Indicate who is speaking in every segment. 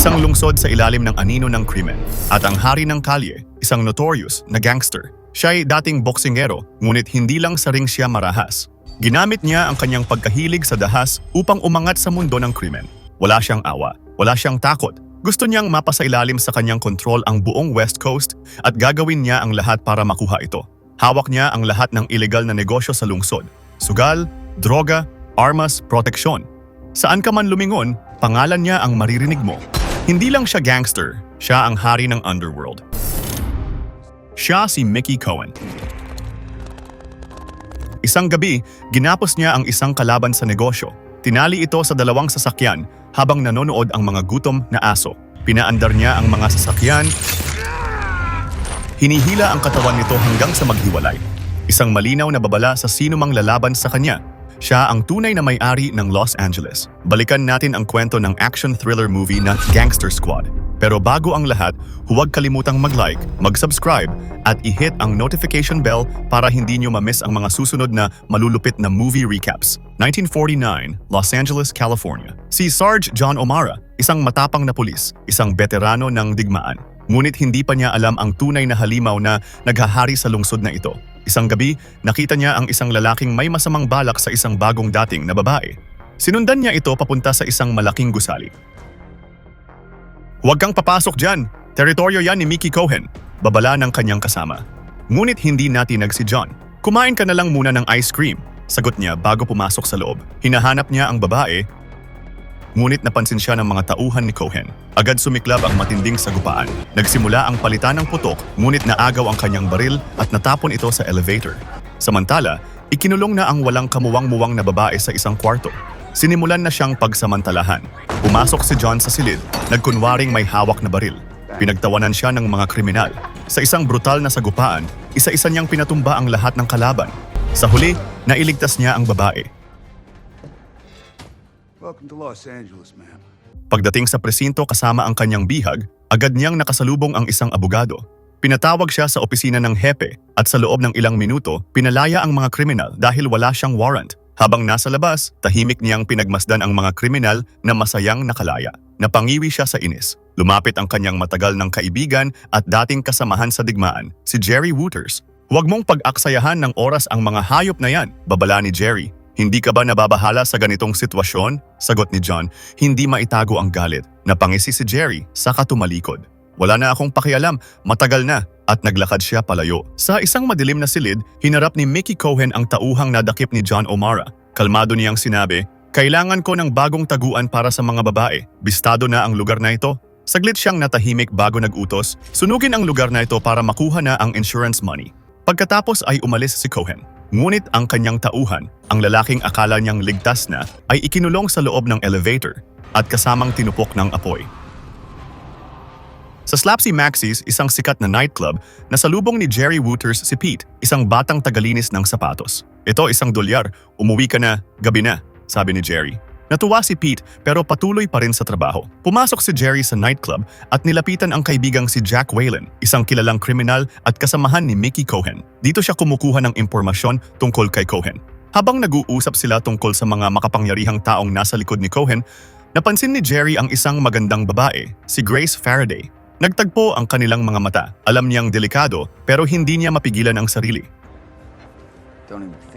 Speaker 1: isang lungsod sa ilalim ng anino ng krimen. At ang hari ng kalye, isang notorious na gangster. Siya ay dating boksingero, ngunit hindi lang sa ring siya marahas. Ginamit niya ang kanyang pagkahilig sa dahas upang umangat sa mundo ng krimen. Wala siyang awa, wala siyang takot. Gusto niyang mapasailalim sa kanyang kontrol ang buong West Coast at gagawin niya ang lahat para makuha ito. Hawak niya ang lahat ng ilegal na negosyo sa lungsod. Sugal, droga, armas, proteksyon. Saan ka man lumingon, pangalan niya ang maririnig mo. Hindi lang siya gangster, siya ang hari ng underworld. Siya si Mickey Cohen. Isang gabi, ginapos niya ang isang kalaban sa negosyo. Tinali ito sa dalawang sasakyan habang nanonood ang mga gutom na aso. Pinaandar niya ang mga sasakyan. Hinihila ang katawan nito hanggang sa maghiwalay. Isang malinaw na babala sa sino mang lalaban sa kanya. Siya ang tunay na may-ari ng Los Angeles. Balikan natin ang kwento ng action thriller movie na Gangster Squad. Pero bago ang lahat, huwag kalimutang mag-like, mag-subscribe, at i-hit ang notification bell para hindi nyo ma-miss ang mga susunod na malulupit na movie recaps. 1949, Los Angeles, California. Si Sarge John O'Mara, isang matapang na pulis, isang veterano ng digmaan. Ngunit hindi pa niya alam ang tunay na halimaw na naghahari sa lungsod na ito. Isang gabi, nakita niya ang isang lalaking may masamang balak sa isang bagong dating na babae. Sinundan niya ito papunta sa isang malaking gusali. Huwag kang papasok dyan. Teritoryo yan ni Mickey Cohen. Babala ng kanyang kasama. Ngunit hindi natinag si John. Kumain ka na lang muna ng ice cream. Sagot niya bago pumasok sa loob. Hinahanap niya ang babae. Ngunit napansin siya ng mga tauhan ni Cohen. Agad sumiklab ang matinding sagupaan. Nagsimula ang palitan ng putok, ngunit naagaw ang kanyang baril at natapon ito sa elevator. Samantala, ikinulong na ang walang kamuwang-muwang na babae sa isang kwarto. Sinimulan na siyang pagsamantalahan. Pumasok si John sa silid, nagkunwaring may hawak na baril. Pinagtawanan siya ng mga kriminal. Sa isang brutal na sagupaan, isa-isa niyang pinatumba ang lahat ng kalaban. Sa huli, nailigtas niya ang babae.
Speaker 2: Welcome to Los Angeles, ma'am.
Speaker 1: Pagdating sa presinto kasama ang kanyang bihag, agad niyang nakasalubong ang isang abogado. Pinatawag siya sa opisina ng hepe at sa loob ng ilang minuto, pinalaya ang mga kriminal dahil wala siyang warrant. Habang nasa labas, tahimik niyang pinagmasdan ang mga kriminal na masayang nakalaya. Napangiwi siya sa inis. Lumapit ang kanyang matagal ng kaibigan at dating kasamahan sa digmaan, si Jerry Wooters. Huwag mong pag-aksayahan ng oras ang mga hayop na yan, babala ni Jerry. Hindi ka ba nababahala sa ganitong sitwasyon? Sagot ni John, hindi maitago ang galit. Napangisi si Jerry, saka tumalikod. Wala na akong pakialam, matagal na, at naglakad siya palayo. Sa isang madilim na silid, hinarap ni Mickey Cohen ang tauhang nadakip ni John O'Mara. Kalmado niyang sinabi, Kailangan ko ng bagong taguan para sa mga babae. Bistado na ang lugar na ito. Saglit siyang natahimik bago nag-utos, sunugin ang lugar na ito para makuha na ang insurance money. Pagkatapos ay umalis si Cohen. Ngunit ang kanyang tauhan, ang lalaking akala niyang ligtas na, ay ikinulong sa loob ng elevator at kasamang tinupok ng apoy. Sa Slapsy Maxis, isang sikat na nightclub, nasalubong ni Jerry Wooters si Pete, isang batang tagalinis ng sapatos. Ito isang dolyar, umuwi ka na, gabi na, sabi ni Jerry. Natuwa si Pete pero patuloy pa rin sa trabaho. Pumasok si Jerry sa nightclub at nilapitan ang kaibigang si Jack Whalen, isang kilalang kriminal at kasamahan ni Mickey Cohen. Dito siya kumukuha ng impormasyon tungkol kay Cohen. Habang nag-uusap sila tungkol sa mga makapangyarihang taong nasa likod ni Cohen, napansin ni Jerry ang isang magandang babae, si Grace Faraday. Nagtagpo ang kanilang mga mata. Alam niyang delikado pero hindi niya mapigilan ang sarili.
Speaker 2: Don't even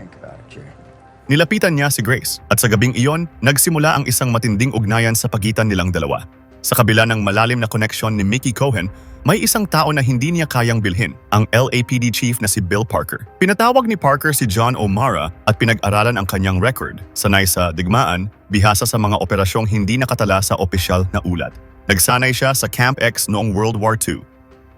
Speaker 1: Nilapitan niya si Grace at sa gabing iyon, nagsimula ang isang matinding ugnayan sa pagitan nilang dalawa. Sa kabila ng malalim na koneksyon ni Mickey Cohen, may isang tao na hindi niya kayang bilhin, ang LAPD chief na si Bill Parker. Pinatawag ni Parker si John O'Mara at pinag-aralan ang kanyang record. Sanay sa digmaan, bihasa sa mga operasyong hindi nakatala sa opisyal na ulat. Nagsanay siya sa Camp X noong World War II.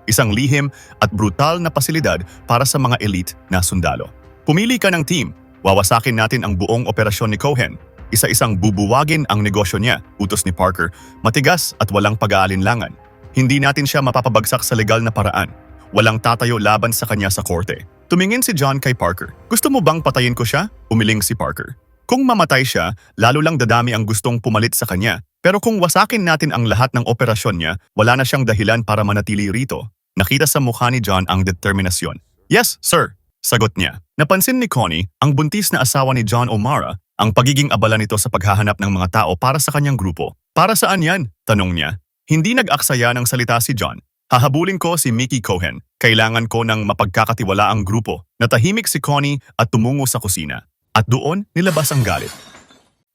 Speaker 1: Isang lihim at brutal na pasilidad para sa mga elite na sundalo. Pumili ka ng team. Wawasakin natin ang buong operasyon ni Cohen. Isa-isang bubuwagin ang negosyo niya, utos ni Parker, matigas at walang pag-aalinlangan. Hindi natin siya mapapabagsak sa legal na paraan. Walang tatayo laban sa kanya sa korte. Tumingin si John kay Parker. Gusto mo bang patayin ko siya? Umiling si Parker. Kung mamatay siya, lalo lang dadami ang gustong pumalit sa kanya. Pero kung wasakin natin ang lahat ng operasyon niya, wala na siyang dahilan para manatili rito. Nakita sa mukha ni John ang determinasyon. Yes, sir, sagot niya. Napansin ni Connie, ang buntis na asawa ni John O'Mara, ang pagiging abala nito sa paghahanap ng mga tao para sa kanyang grupo. Para saan yan? Tanong niya. Hindi nag-aksaya ng salita si John. Hahabulin ko si Mickey Cohen. Kailangan ko ng mapagkakatiwala ang grupo. Natahimik si Connie at tumungo sa kusina. At doon, nilabas ang galit.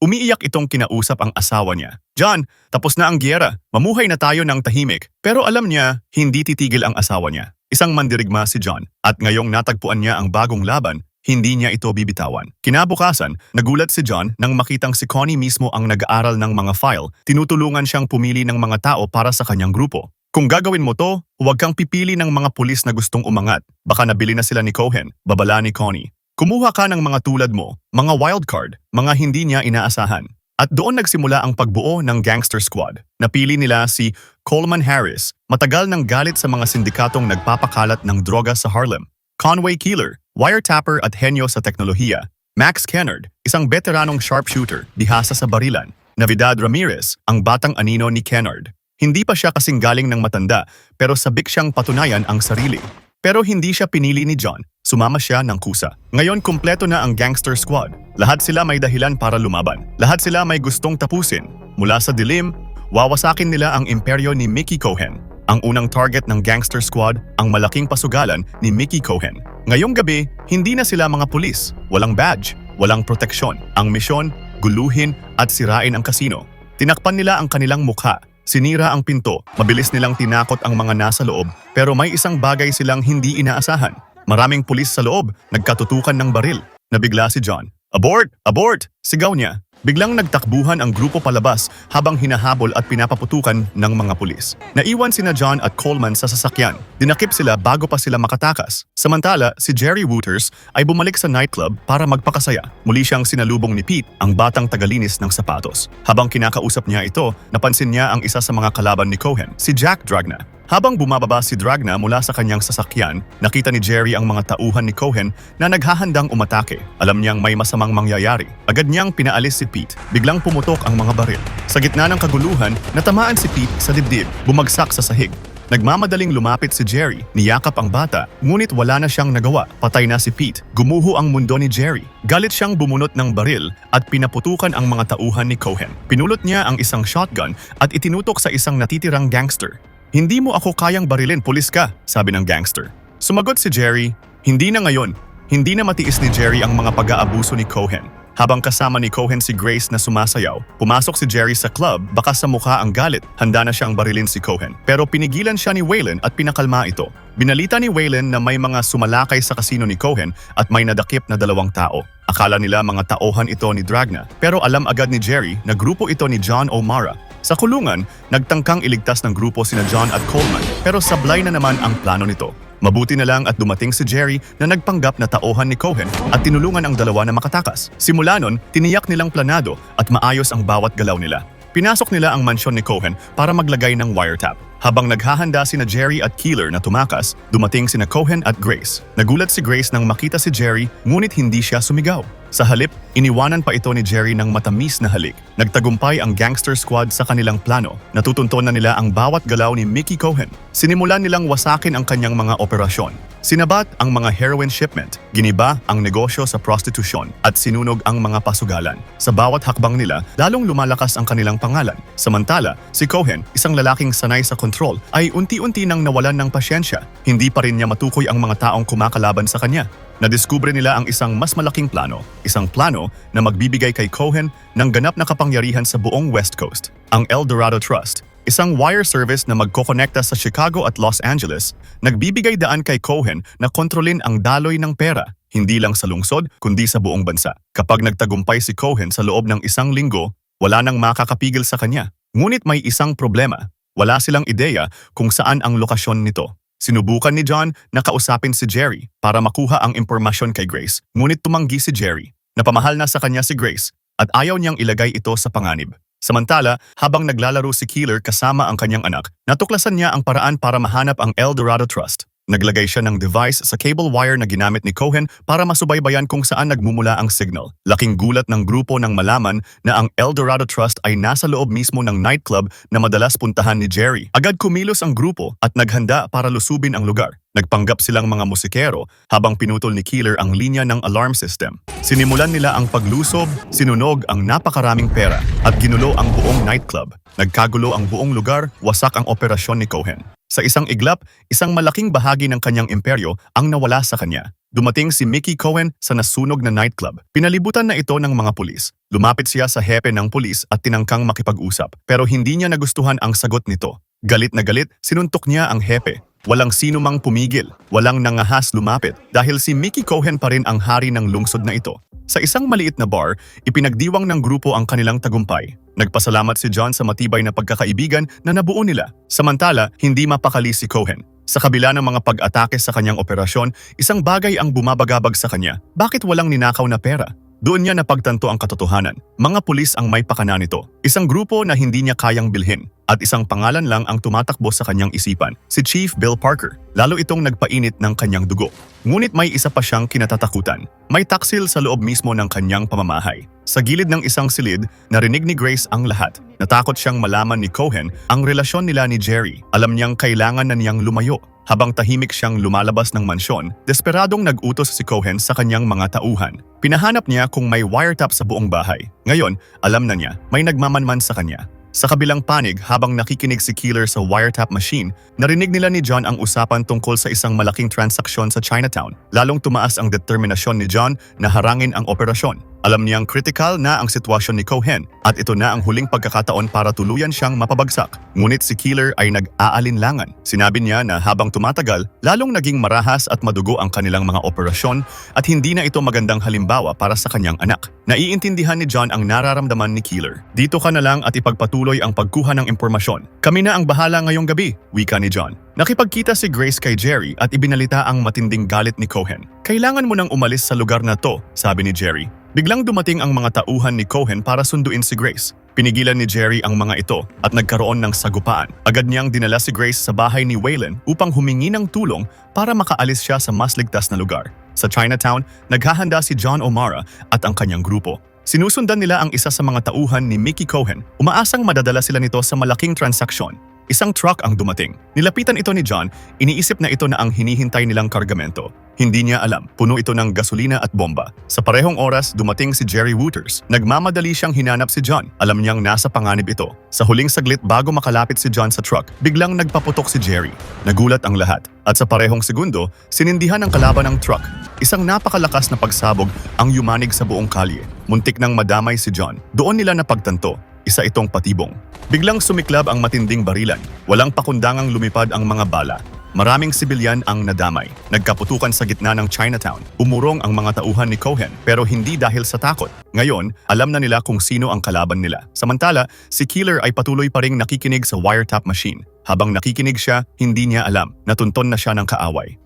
Speaker 1: Umiiyak itong kinausap ang asawa niya. John, tapos na ang giyera. Mamuhay na tayo ng tahimik. Pero alam niya, hindi titigil ang asawa niya. Isang mandirigma si John. At ngayong natagpuan niya ang bagong laban, hindi niya ito bibitawan. Kinabukasan, nagulat si John nang makitang si Connie mismo ang nag-aaral ng mga file. Tinutulungan siyang pumili ng mga tao para sa kanyang grupo. Kung gagawin mo to, huwag kang pipili ng mga pulis na gustong umangat. Baka nabili na sila ni Cohen, babala ni Connie. Kumuha ka ng mga tulad mo, mga wildcard, mga hindi niya inaasahan. At doon nagsimula ang pagbuo ng Gangster Squad. Napili nila si Coleman Harris, matagal ng galit sa mga sindikatong nagpapakalat ng droga sa Harlem. Conway Keeler, wiretapper at henyo sa teknolohiya. Max Kennard, isang veteranong sharpshooter, dihasa sa barilan. Navidad Ramirez, ang batang anino ni Kennard. Hindi pa siya kasing galing ng matanda, pero sabik siyang patunayan ang sarili. Pero hindi siya pinili ni John. Sumama siya ng kusa. Ngayon kumpleto na ang gangster squad. Lahat sila may dahilan para lumaban. Lahat sila may gustong tapusin. Mula sa dilim, wawasakin nila ang imperyo ni Mickey Cohen. Ang unang target ng gangster squad, ang malaking pasugalan ni Mickey Cohen. Ngayong gabi, hindi na sila mga pulis. Walang badge, walang proteksyon. Ang misyon, guluhin at sirain ang kasino. Tinakpan nila ang kanilang mukha Sinira ang pinto, mabilis nilang tinakot ang mga nasa loob, pero may isang bagay silang hindi inaasahan. Maraming pulis sa loob, nagkatutukan ng baril. Nabigla si John. Abort! Abort! Sigaw niya. Biglang nagtakbuhan ang grupo palabas habang hinahabol at pinapaputukan ng mga pulis. Naiwan sina John at Coleman sa sasakyan. Dinakip sila bago pa sila makatakas. Samantala, si Jerry Wooters ay bumalik sa nightclub para magpakasaya. Muli siyang sinalubong ni Pete, ang batang tagalinis ng sapatos. Habang kinakausap niya ito, napansin niya ang isa sa mga kalaban ni Cohen, si Jack Dragna. Habang bumababa si Dragna mula sa kanyang sasakyan, nakita ni Jerry ang mga tauhan ni Cohen na naghahandang umatake. Alam niyang may masamang mangyayari. Agad niyang pinaalis si Pete. Biglang pumutok ang mga baril. Sa gitna ng kaguluhan, natamaan si Pete sa dibdib, bumagsak sa sahig. Nagmamadaling lumapit si Jerry, niyakap ang bata, ngunit wala na siyang nagawa. Patay na si Pete. Gumuho ang mundo ni Jerry. Galit siyang bumunot ng baril at pinaputukan ang mga tauhan ni Cohen. Pinulot niya ang isang shotgun at itinutok sa isang natitirang gangster. Hindi mo ako kayang barilin, pulis ka, sabi ng gangster. Sumagot si Jerry, hindi na ngayon. Hindi na matiis ni Jerry ang mga pag-aabuso ni Cohen. Habang kasama ni Cohen si Grace na sumasayaw, pumasok si Jerry sa club, baka sa mukha ang galit. Handa na siyang barilin si Cohen. Pero pinigilan siya ni Waylon at pinakalma ito. Binalita ni Waylon na may mga sumalakay sa kasino ni Cohen at may nadakip na dalawang tao. Akala nila mga taohan ito ni Dragna, pero alam agad ni Jerry na grupo ito ni John O'Mara. Sa kulungan, nagtangkang iligtas ng grupo sina John at Coleman pero sablay na naman ang plano nito. Mabuti na lang at dumating si Jerry na nagpanggap na taohan ni Cohen at tinulungan ang dalawa na makatakas. Simula nun, tiniyak nilang planado at maayos ang bawat galaw nila. Pinasok nila ang mansyon ni Cohen para maglagay ng wiretap. Habang naghahanda sina Jerry at Keeler na tumakas, dumating sina Cohen at Grace. Nagulat si Grace nang makita si Jerry ngunit hindi siya sumigaw. Sa halip, iniwanan pa ito ni Jerry ng matamis na halik. Nagtagumpay ang gangster squad sa kanilang plano. Natutunton na nila ang bawat galaw ni Mickey Cohen. Sinimulan nilang wasakin ang kanyang mga operasyon. Sinabat ang mga heroin shipment, giniba ang negosyo sa prostitusyon at sinunog ang mga pasugalan. Sa bawat hakbang nila, lalong lumalakas ang kanilang pangalan. Samantala, si Cohen, isang lalaking sanay sa control, ay unti-unti nang nawalan ng pasyensya. Hindi pa rin niya matukoy ang mga taong kumakalaban sa kanya. Nadiskubre nila ang isang mas malaking plano, isang plano na magbibigay kay Cohen ng ganap na kapangyarihan sa buong West Coast, ang El Dorado Trust. Isang wire service na magkokonekta sa Chicago at Los Angeles, nagbibigay daan kay Cohen na kontrolin ang daloy ng pera, hindi lang sa lungsod kundi sa buong bansa. Kapag nagtagumpay si Cohen sa loob ng isang linggo, wala nang makakapigil sa kanya. Ngunit may isang problema. Wala silang ideya kung saan ang lokasyon nito. Sinubukan ni John na kausapin si Jerry para makuha ang impormasyon kay Grace, ngunit tumanggi si Jerry. Napamahal na sa kanya si Grace at ayaw niyang ilagay ito sa panganib. Samantala, habang naglalaro si Keeler kasama ang kanyang anak, natuklasan niya ang paraan para mahanap ang El Dorado Trust. Naglagay siya ng device sa cable wire na ginamit ni Cohen para masubaybayan kung saan nagmumula ang signal. Laking gulat ng grupo nang malaman na ang El Dorado Trust ay nasa loob mismo ng nightclub na madalas puntahan ni Jerry. Agad kumilos ang grupo at naghanda para lusubin ang lugar. Nagpanggap silang mga musikero habang pinutol ni Killer ang linya ng alarm system. Sinimulan nila ang paglusob, sinunog ang napakaraming pera at ginulo ang buong nightclub. Nagkagulo ang buong lugar, wasak ang operasyon ni Cohen. Sa isang iglap, isang malaking bahagi ng kanyang imperyo ang nawala sa kanya. Dumating si Mickey Cohen sa nasunog na nightclub. Pinalibutan na ito ng mga pulis. Lumapit siya sa hepe ng pulis at tinangkang makipag-usap. Pero hindi niya nagustuhan ang sagot nito. Galit na galit, sinuntok niya ang hepe. Walang sino mang pumigil, walang nangahas lumapit dahil si Mickey Cohen pa rin ang hari ng lungsod na ito. Sa isang maliit na bar, ipinagdiwang ng grupo ang kanilang tagumpay. Nagpasalamat si John sa matibay na pagkakaibigan na nabuo nila. Samantala, hindi mapakali si Cohen. Sa kabila ng mga pag-atake sa kanyang operasyon, isang bagay ang bumabagabag sa kanya. Bakit walang ninakaw na pera? Doon niya napagtanto ang katotohanan. Mga pulis ang may pakana nito. Isang grupo na hindi niya kayang bilhin. At isang pangalan lang ang tumatakbo sa kanyang isipan, si Chief Bill Parker. Lalo itong nagpainit ng kanyang dugo. Ngunit may isa pa siyang kinatatakutan. May taksil sa loob mismo ng kanyang pamamahay. Sa gilid ng isang silid, narinig ni Grace ang lahat. Natakot siyang malaman ni Cohen ang relasyon nila ni Jerry. Alam niyang kailangan na niyang lumayo. Habang tahimik siyang lumalabas ng mansyon, desperadong nag-utos si Cohen sa kanyang mga tauhan. Pinahanap niya kung may wiretap sa buong bahay. Ngayon, alam na niya, may nagmamanman sa kanya. Sa kabilang panig, habang nakikinig si Killer sa wiretap machine, narinig nila ni John ang usapan tungkol sa isang malaking transaksyon sa Chinatown. Lalong tumaas ang determinasyon ni John na harangin ang operasyon. Alam niyang critical na ang sitwasyon ni Cohen at ito na ang huling pagkakataon para tuluyan siyang mapabagsak. Ngunit si Killer ay nag-aalinlangan. Sinabi niya na habang tumatagal, lalong naging marahas at madugo ang kanilang mga operasyon at hindi na ito magandang halimbawa para sa kanyang anak. Naiintindihan ni John ang nararamdaman ni Killer. Dito ka na lang at ipagpatuloy ang pagkuha ng impormasyon. Kami na ang bahala ngayong gabi, wika ni John. Nakipagkita si Grace kay Jerry at ibinalita ang matinding galit ni Cohen. Kailangan mo nang umalis sa lugar na to, sabi ni Jerry. Biglang dumating ang mga tauhan ni Cohen para sunduin si Grace. Pinigilan ni Jerry ang mga ito at nagkaroon ng sagupaan. Agad niyang dinala si Grace sa bahay ni Waylon upang humingi ng tulong para makaalis siya sa mas ligtas na lugar. Sa Chinatown, naghahanda si John O'Mara at ang kanyang grupo. Sinusundan nila ang isa sa mga tauhan ni Mickey Cohen. Umaasang madadala sila nito sa malaking transaksyon. Isang truck ang dumating. Nilapitan ito ni John, iniisip na ito na ang hinihintay nilang kargamento. Hindi niya alam, puno ito ng gasolina at bomba. Sa parehong oras, dumating si Jerry Wooters. Nagmamadali siyang hinanap si John. Alam niyang nasa panganib ito. Sa huling saglit bago makalapit si John sa truck, biglang nagpaputok si Jerry. Nagulat ang lahat. At sa parehong segundo, sinindihan ng kalaban ng truck. Isang napakalakas na pagsabog ang yumanig sa buong kalye. Muntik nang madamay si John. Doon nila napagtanto isa itong patibong. Biglang sumiklab ang matinding barilan. Walang pakundangang lumipad ang mga bala. Maraming sibilyan ang nadamay. Nagkaputukan sa gitna ng Chinatown. Umurong ang mga tauhan ni Cohen pero hindi dahil sa takot. Ngayon, alam na nila kung sino ang kalaban nila. Samantala, si Killer ay patuloy pa ring nakikinig sa wiretap machine. Habang nakikinig siya, hindi niya alam. Natunton na siya ng kaaway.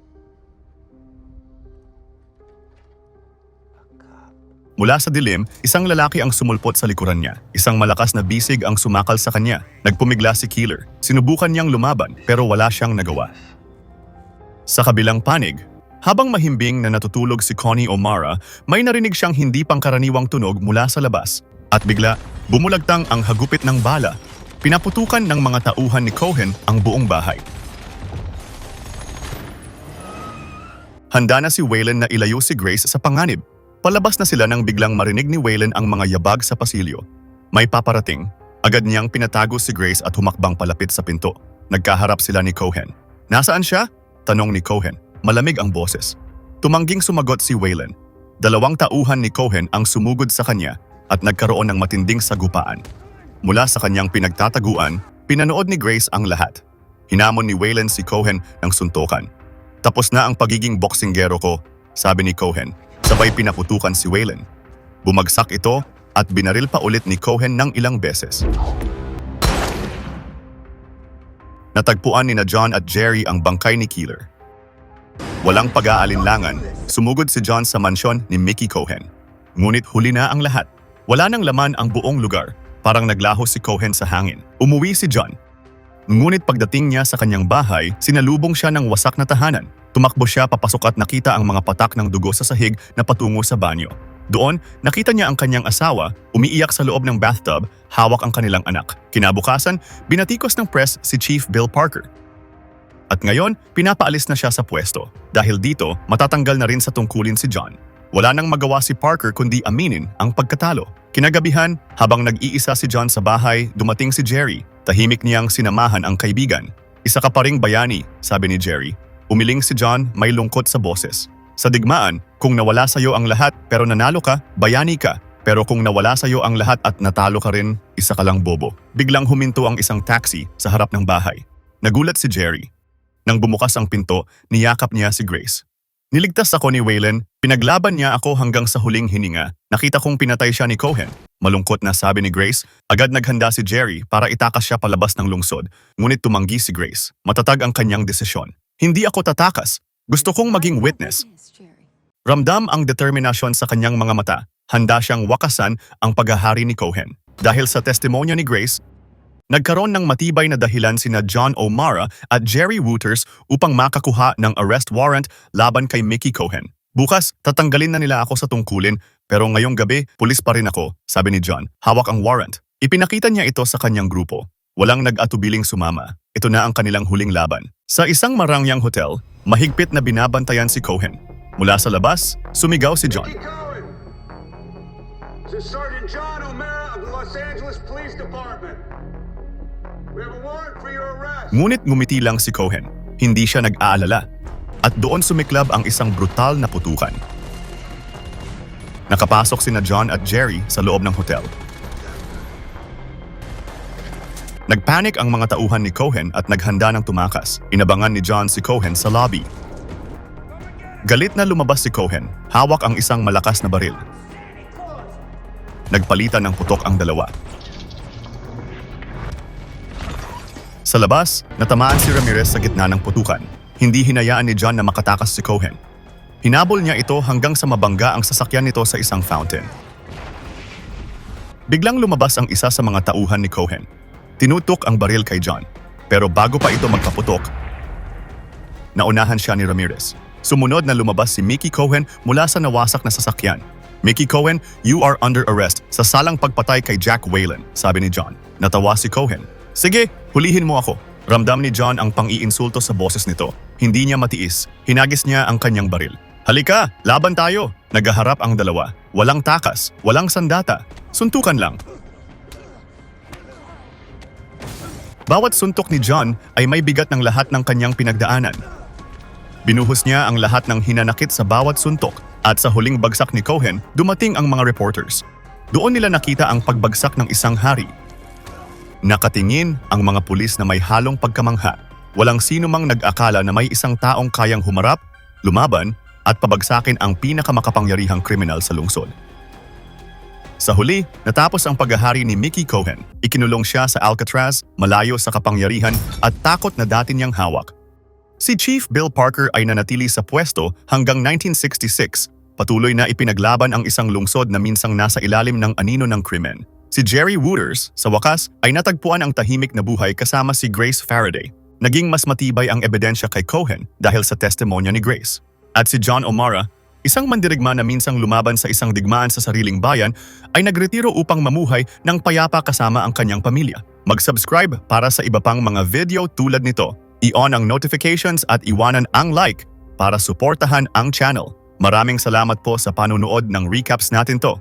Speaker 1: Mula sa dilim, isang lalaki ang sumulpot sa likuran niya. Isang malakas na bisig ang sumakal sa kanya. Nagpumigla si Killer. Sinubukan niyang lumaban pero wala siyang nagawa. Sa kabilang panig, habang mahimbing na natutulog si Connie O'Mara, may narinig siyang hindi pangkaraniwang tunog mula sa labas. At bigla, bumulagtang ang hagupit ng bala. Pinaputukan ng mga tauhan ni Cohen ang buong bahay. Handa na si Waylon na ilayo si Grace sa panganib. Palabas na sila nang biglang marinig ni Waylon ang mga yabag sa pasilyo. May paparating. Agad niyang pinatago si Grace at humakbang palapit sa pinto. Nagkaharap sila ni Cohen. Nasaan siya? Tanong ni Cohen. Malamig ang boses. Tumangging sumagot si Waylon. Dalawang tauhan ni Cohen ang sumugod sa kanya at nagkaroon ng matinding sagupaan. Mula sa kanyang pinagtataguan, pinanood ni Grace ang lahat. Hinamon ni Waylon si Cohen ng suntukan. Tapos na ang pagiging boksinggero ko, sabi ni Cohen. Sabay pinaputukan si Waylon. Bumagsak ito at binaril pa ulit ni Cohen ng ilang beses. Natagpuan ni na John at Jerry ang bangkay ni Killer. Walang pag-aalinlangan, sumugod si John sa mansyon ni Mickey Cohen. Ngunit huli na ang lahat. Wala nang laman ang buong lugar. Parang naglaho si Cohen sa hangin. Umuwi si John. Ngunit pagdating niya sa kanyang bahay, sinalubong siya ng wasak na tahanan. Tumakbo siya papasok at nakita ang mga patak ng dugo sa sahig na patungo sa banyo. Doon, nakita niya ang kanyang asawa, umiiyak sa loob ng bathtub, hawak ang kanilang anak. Kinabukasan, binatikos ng press si Chief Bill Parker. At ngayon, pinapaalis na siya sa pwesto. Dahil dito, matatanggal na rin sa tungkulin si John. Wala nang magawa si Parker kundi aminin ang pagkatalo. Kinagabihan, habang nag-iisa si John sa bahay, dumating si Jerry. Tahimik niyang sinamahan ang kaibigan. Isa ka pa ring bayani, sabi ni Jerry. Umiling si John, may lungkot sa boses. Sa digmaan, kung nawala sa'yo ang lahat pero nanalo ka, bayani ka. Pero kung nawala sa'yo ang lahat at natalo ka rin, isa ka lang bobo. Biglang huminto ang isang taxi sa harap ng bahay. Nagulat si Jerry. Nang bumukas ang pinto, niyakap niya si Grace. Niligtas ako ni Waylon, pinaglaban niya ako hanggang sa huling hininga. Nakita kong pinatay siya ni Cohen. Malungkot na sabi ni Grace, agad naghanda si Jerry para itakas siya palabas ng lungsod. Ngunit tumanggi si Grace. Matatag ang kanyang desisyon. Hindi ako tatakas. Gusto kong maging witness. Ramdam ang determinasyon sa kanyang mga mata. Handa siyang wakasan ang paghahari ni Cohen. Dahil sa testimonya ni Grace, nagkaroon ng matibay na dahilan sina John O'Mara at Jerry Wooters upang makakuha ng arrest warrant laban kay Mickey Cohen. Bukas, tatanggalin na nila ako sa tungkulin pero ngayong gabi, pulis pa rin ako, sabi ni John. Hawak ang warrant. Ipinakita niya ito sa kanyang grupo. Walang nag-atubiling sumama. Ito na ang kanilang huling laban. Sa isang marangyang hotel, mahigpit na binabantayan si Cohen. Mula sa labas, sumigaw si John.
Speaker 3: This is Sergeant John O'Mara of the Los Angeles Police Department. We have a warrant for your arrest.
Speaker 1: Ngunit ngumiti lang si Cohen. Hindi siya nag-aalala. At doon sumiklab ang isang brutal na putukan. Nakapasok sina John at Jerry sa loob ng hotel. Nagpanik ang mga tauhan ni Cohen at naghanda ng tumakas. Inabangan ni John si Cohen sa lobby. Galit na lumabas si Cohen, hawak ang isang malakas na baril. Nagpalitan ng putok ang dalawa. Sa labas, natamaan si Ramirez sa gitna ng putukan. Hindi hinayaan ni John na makatakas si Cohen. Hinabol niya ito hanggang sa mabangga ang sasakyan nito sa isang fountain. Biglang lumabas ang isa sa mga tauhan ni Cohen. Tinutok ang baril kay John. Pero bago pa ito magkaputok, naunahan siya ni Ramirez. Sumunod na lumabas si Mickey Cohen mula sa nawasak na sasakyan. Mickey Cohen, you are under arrest sa salang pagpatay kay Jack Whalen, sabi ni John. Natawa si Cohen. Sige, hulihin mo ako. Ramdam ni John ang pang-iinsulto sa boses nito. Hindi niya matiis. Hinagis niya ang kanyang baril. Halika, laban tayo. Nagaharap ang dalawa. Walang takas, walang sandata. Suntukan lang. Bawat suntok ni John ay may bigat ng lahat ng kanyang pinagdaanan. Binuhos niya ang lahat ng hinanakit sa bawat suntok at sa huling bagsak ni Cohen, dumating ang mga reporters. Doon nila nakita ang pagbagsak ng isang hari. Nakatingin ang mga pulis na may halong pagkamangha. Walang sino mang nag-akala na may isang taong kayang humarap, lumaban, at pabagsakin ang pinakamakapangyarihang kriminal sa lungsod. Sa huli, natapos ang paghahari ni Mickey Cohen. Ikinulong siya sa Alcatraz, malayo sa kapangyarihan at takot na dati niyang hawak. Si Chief Bill Parker ay nanatili sa pwesto hanggang 1966. Patuloy na ipinaglaban ang isang lungsod na minsang nasa ilalim ng anino ng krimen. Si Jerry Wooters, sa wakas, ay natagpuan ang tahimik na buhay kasama si Grace Faraday. Naging mas matibay ang ebidensya kay Cohen dahil sa testimonya ni Grace. At si John O'Mara, isang mandirigma na minsang lumaban sa isang digmaan sa sariling bayan, ay nagretiro upang mamuhay ng payapa kasama ang kanyang pamilya. Mag-subscribe para sa iba pang mga video tulad nito. I-on ang notifications at iwanan ang like para suportahan ang channel. Maraming salamat po sa panunood ng recaps natin to.